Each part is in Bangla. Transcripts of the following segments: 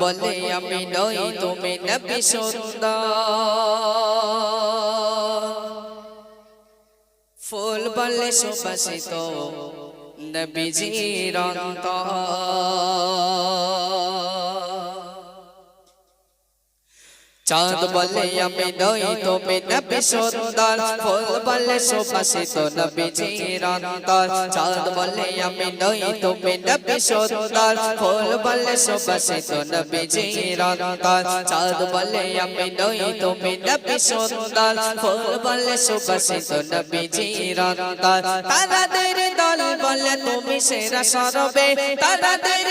বলে আমি নই তুমি নবী সুন্দর ফুল বলে সুবাসিত নবীজির অন্তর চাঁদ বলে আমি দই তুমি নবisotol ফুল বলে শোভাসিত নবজীবন্ত চাঁদ বলে আমি দই তুমি নবisotol ফুল বলে শোভাসিত নবজীবন্ত চাঁদ বলে আমি দই তুমি নবisotol ফুল বলে শোভাসিত নবজীবন্ত তোমাদের দল বলে তুমি সেরা সরবে তোমাদের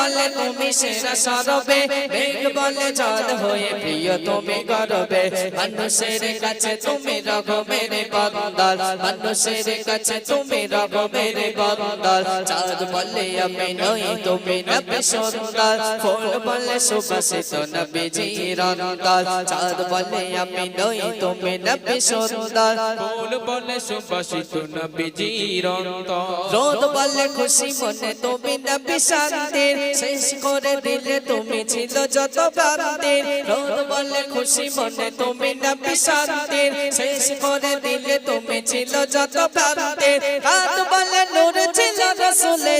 বলে তুমি সেরা সরবে বেগ বলে জল হয়ে প্রিয় তুমি গরবে মানুষের কাছে তুমি রব মেরে গন্ডল মানুষের কাছে তুমি রব মেরে গন্ডল চাঁদ বলে আমি নই তুমি না বিসন্তা ফুল বলে সুবাসিত নবীজিরন্ত চাঁদ বলে আমি নই তুমি না বিসন্তা ফুল বলে সুবাসিত নবীজিরন্ত যোধ বলে খুশি মনে তুমি না বিশান্তি শেষ করে দিলে তুমি ছিল যত প্রান্তের রোদ বলে খুশি মনে তুমি না বিশান্তের শেষ করে দিলে তুমি ছিল যত প্রান্তের রাত বলে নূর ছিল রসুলে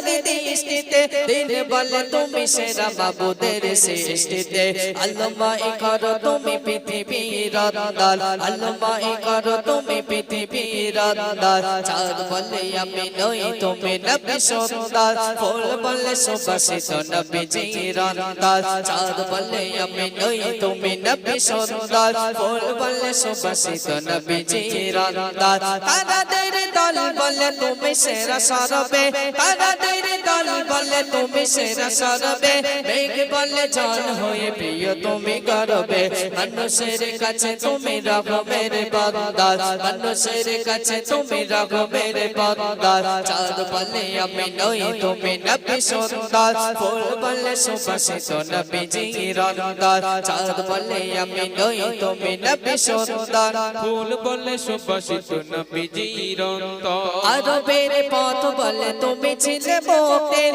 সৃষ্টিতে দিন বলে তুমি সেরা বাবুদের সৃষ্টিতে আল্লাহ করো তুমি পৃথিবীর দল আল্লাহ করো তুমি পৃথিবীর দল চাঁদ বলে আমি নই তুমি নবী সুন্দর ফুল বলে সুবাসিত নবীজির দল চাঁদ বলে আমি নই তুমি নবী সুন্দর ফুল বলে সুবাসিত নবীজির দল তারাদের দল বলে তুমি সেরা সরবে তারাদের বলে তুমি সেরা সরবে মেঘ বলে জল হয়ে প্রিয় তুমি করবে মানুষের কাছে তুমি রকমের বন্দার মানুষের কাছে তুমি রকমের বন্দার চাঁদ বলে আমি নই তুমি নবী সুন্দর ফুল বলে সুবাসিত নবীজি রন্দার চাঁদ বলে আমি নই তুমি নবী সুন্দর ফুল বলে সুবাসিত নবীজি রন্দার আরবের পথ বলে তুমি ছিলে মোটের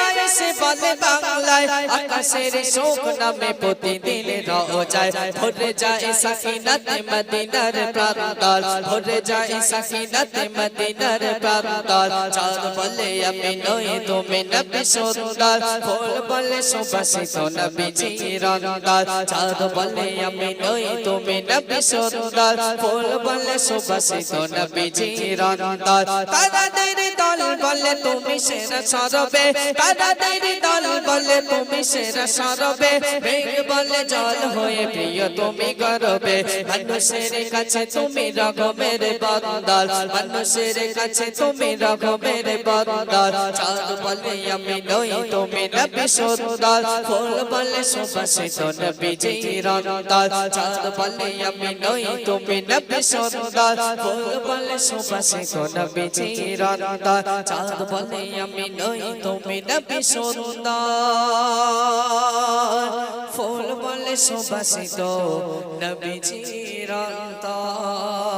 বললে বাংলায় আকাশের শোক নামে পতি দিল রচয় ফরে যায় সাকিনত মদিনার পত্তাল ফরে যায় সাকিনত মদিনার পত্তাল চাঁদ বলে আমি নই তুমি নবী সুন্দর ফল বলে শোভাসিত নবীজির রন্দ চাঁদ বলে আমি নই তুমি নবী সুন্দর ফল বলে শোভাসিত নবীজির রন্দ কার দির দল বলে তুমি সেরা সরবে কার তাল বলে তুমি সেরা সরবে বেগ বলে জান ہوئے প্রিয় তুমি গরবে মানুষের কাছে তুমি রগবের বন্ধন মানুষের কাছে তুমি রগবের বন্ধন চাঁদ বলে আমি নই তুমি نبی সর্তা ফুল বলে শোভাসে তো نبی জড়িত চাঁদ বলে আমি নই তুমি نبی সর্তা ফুল বলে শোভাসে তো نبی জড়িত চাঁদ বলে আমি নই তুমি نبی সুন্দর ফুল বলে সুবাসিত নবীজির অন্তর